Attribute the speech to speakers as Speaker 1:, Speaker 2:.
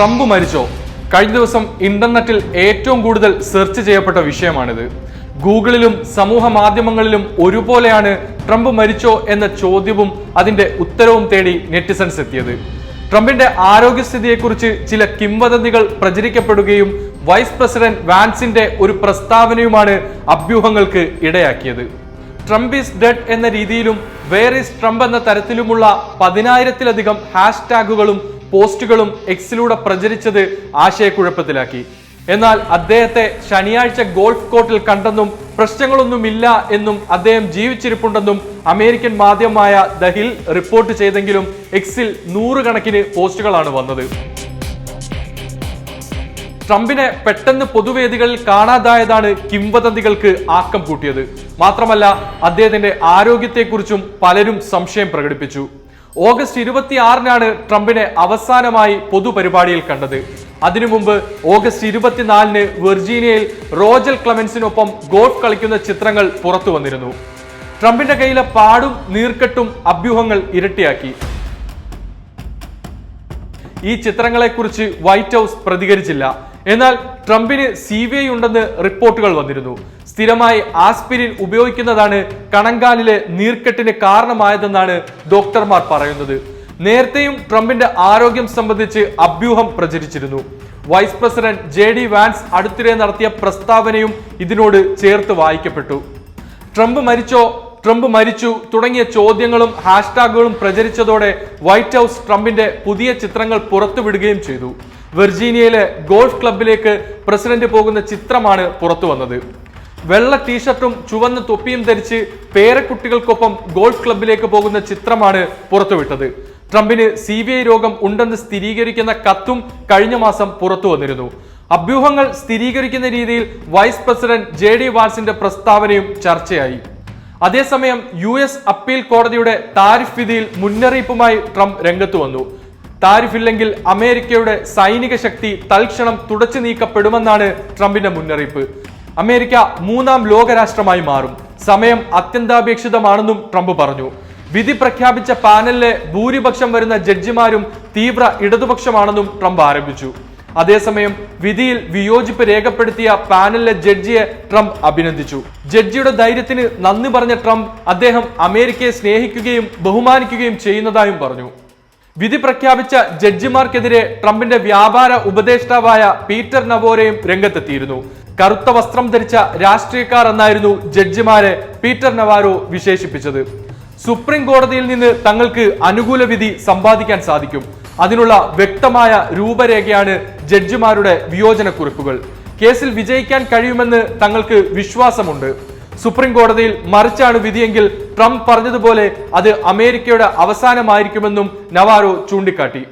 Speaker 1: Trump മരിച്ചോ? കഴിഞ്ഞ ദിവസം ഇന്റർനെറ്റിൽ ഏറ്റവും കൂടുതൽ സെർച്ച് ചെയ്യപ്പെട്ട വിഷയമാണിത്. ഗൂഗിളിലും സമൂഹ മാധ്യമങ്ങളിലും ഒരുപോലെയാണ് ട്രംപ് മരിച്ചോ എന്ന ചോദ്യവും അതിന്റെ ഉത്തരവും തേടി നെറ്റിസൺസ് എത്തിയത്. ട്രംപിന്റെ ആരോഗ്യസ്ഥിതിയെക്കുറിച്ച് ചില കിംവദന്തികൾ പ്രചരിക്കപ്പെടുകയും വൈസ് പ്രസിഡന്റ് വാൻസിന്റെ ഒരു പ്രസ്താവനയുമാണ് അഭ്യൂഹങ്ങൾക്ക് ഇടയാക്കിയത്. ട്രംപ് ഈസ് ഡെഡ് എന്ന രീതിയിലും വേർ ഈസ് ട്രംപ് എന്ന തരത്തിലുമുള്ള പതിനായിരത്തിലധികം ഹാഷ്ടാഗുകളും പോസ്റ്റുകളും എക്സിലൂടെ പ്രചരിച്ചത് ആശയക്കുഴപ്പത്തിലാക്കി. എന്നാൽ അദ്ദേഹത്തെ ശനിയാഴ്ച ഗോൾഫ് കോർട്ടിൽ കണ്ടെന്നും പ്രശ്നങ്ങളൊന്നുമില്ല എന്നും അദ്ദേഹം ജീവിച്ചിരിപ്പുണ്ടെന്നും അമേരിക്കൻ മാധ്യമമായ ദ ഹിൽ റിപ്പോർട്ട് ചെയ്തെങ്കിലും എക്സിൽ നൂറുകണക്കിന് പോസ്റ്റുകളാണ് വന്നത്. ട്രംപിനെ പെട്ടെന്ന് പൊതുവേദികളിൽ കാണാതായതാണ് കിംവദന്തികൾക്ക് ആക്കം കൂട്ടിയത്. മാത്രമല്ല അദ്ദേഹത്തിന്റെ ആരോഗ്യത്തെക്കുറിച്ചും പലരും സംശയം പ്രകടിപ്പിച്ചു. ഓഗസ്റ്റ് ഇരുപത്തിയാറിനാണ് ട്രംപിനെ അവസാനമായി പൊതുപരിപാടിയിൽ കണ്ടത്. അതിനു മുമ്പ് ഓഗസ്റ്റ് ഇരുപത്തിനാലിന് വെർജീനിയയിൽ റോജൽ ക്ലമൻസിനൊപ്പം ഗോൾഫ് കളിക്കുന്ന ചിത്രങ്ങൾ പുറത്തു വന്നിരുന്നു. ട്രംപിന്റെ കയ്യിലെ പാടും നീർക്കെട്ടും അഭ്യൂഹങ്ങൾ ഇരട്ടിയാക്കി. ഈ ചിത്രങ്ങളെക്കുറിച്ച് വൈറ്റ് ഹൗസ് പ്രതികരിച്ചില്ല. എന്നാൽ ട്രംപിന് സി ബി ഐ ഉണ്ടെന്ന് റിപ്പോർട്ടുകൾ വന്നിരുന്നു. സ്ഥിരമായി ആസ്പിരിൻ ഉപയോഗിക്കുന്നതാണ് കണങ്കാലിലെ നീർക്കെട്ടിന് കാരണമായതെന്നാണ് ഡോക്ടർമാർ പറയുന്നത്. നേരത്തെയും ട്രംപിന്റെ ആരോഗ്യം സംബന്ധിച്ച് അഭ്യൂഹം പ്രചരിച്ചിരുന്നു. Vice president J D Vance അടുത്തിടെ നടത്തിയ പ്രസ്താവനയും ഇതിനോട് ചേർത്ത് വായിക്കപ്പെട്ടു. ട്രംപ് മരിച്ചോ? ട്രംപ് മരിച്ചു തുടങ്ങിയ ചോദ്യങ്ങളും ഹാഷ്ടാഗുകളും പ്രചരിച്ചതോടെ വൈറ്റ് ഹൗസ് ട്രംപിന്റെ പുതിയ ചിത്രങ്ങൾ പുറത്തുവിടുകയും ചെയ്തു. വെർജീനിയയിലെ ഗോൾഫ് ക്ലബിലേക്ക് പ്രസിഡന്റ് പോകുന്ന ചിത്രമാണ് പുറത്തു വന്നത് വെള്ള ടീഷർട്ടും ചുവന്ന തൊപ്പിയും ധരിച്ച് പേരക്കുട്ടികൾക്കൊപ്പം ഗോൾഫ് ക്ലബിലേക്ക് പോകുന്ന ചിത്രമാണ് പുറത്തുവിട്ടത്. ട്രംപിന് സി ബി ഐ രോഗം ഉണ്ടെന്ന് സ്ഥിരീകരിക്കുന്ന കത്തും കഴിഞ്ഞ മാസം പുറത്തു വന്നിരുന്നു. അഭ്യൂഹങ്ങൾ സ്ഥിരീകരിക്കുന്ന രീതിയിൽ വൈസ് പ്രസിഡന്റ് ജെ ഡി വാൻസിന്റെ പ്രസ്താവനയും ചർച്ചയായി. അതേസമയം യു എസ് അപ്പീൽ കോടതിയുടെ താരിഫ് വിധിയിൽ മുന്നറിയിപ്പുമായി ട്രംപ് രംഗത്ത് വന്നു. താരിഫ് ഇല്ലെങ്കിൽ അമേരിക്കയുടെ സൈനിക ശക്തി തൽക്ഷണം തുടച്ചു നീക്കപ്പെടുമെന്നാണ് ട്രംപിന്റെ മുന്നറിയിപ്പ്. അമേരിക്ക മൂന്നാം ലോകരാഷ്ട്രമായി മാറും. സമയം അത്യന്താപേക്ഷിതമാണെന്നും ട്രംപ് പറഞ്ഞു. വിധി പ്രഖ്യാപിച്ച പാനലിലെ ഭൂരിപക്ഷം വരുന്ന ജഡ്ജിമാരും തീവ്ര ഇടതുപക്ഷമാണെന്നും ട്രംപ് ആരംഭിച്ചു അതേസമയം വിധിയിൽ വിയോജിപ്പ് രേഖപ്പെടുത്തിയ പാനലിലെ ജഡ്ജിയെ ട്രംപ് അഭിനന്ദിച്ചു. ജഡ്ജിയുടെ ധൈര്യത്തിന് നന്ദി പറഞ്ഞ ട്രംപ് അദ്ദേഹം അമേരിക്കയെ സ്നേഹിക്കുകയും ബഹുമാനിക്കുകയും ചെയ്യുന്നതായും പറഞ്ഞു. വിധി പ്രഖ്യാപിച്ച ജഡ്ജിമാർക്കെതിരെ ട്രംപിന്റെ വ്യാപാര ഉപദേഷ്ടാവായ പീറ്റർ നവോരയും രംഗത്തെത്തിയിരുന്നു. കറുത്ത വസ്ത്രം ധരിച്ച രാഷ്ട്രീയക്കാർ എന്നായിരുന്നു ജഡ്ജിമാരെ പീറ്റർ നവാരോ വിശേഷിപ്പിച്ചത്. സുപ്രീം കോടതിയിൽ നിന്ന് തങ്ങൾക്ക് അനുകൂല വിധി സമ്പാദിക്കാൻ സാധിക്കും. അതിനുള്ള വ്യക്തമായ രൂപരേഖയാണ് ജഡ്ജിമാരുടെ വിയോജനക്കുറിപ്പുകൾ. കേസിൽ വിജയിക്കാൻ കഴിയുമെന്ന് തങ്ങൾക്ക് വിശ്വാസമുണ്ട്. സുപ്രീം കോടതിയിൽ മറിച്ചാണ് വിധിയെങ്കിൽ ട്രംപ് പറഞ്ഞതുപോലെ അത് അമേരിക്കയുടെ അവസാനമായിരിക്കുമെന്നും നവാരോ ചൂണ്ടിക്കാട്ടി.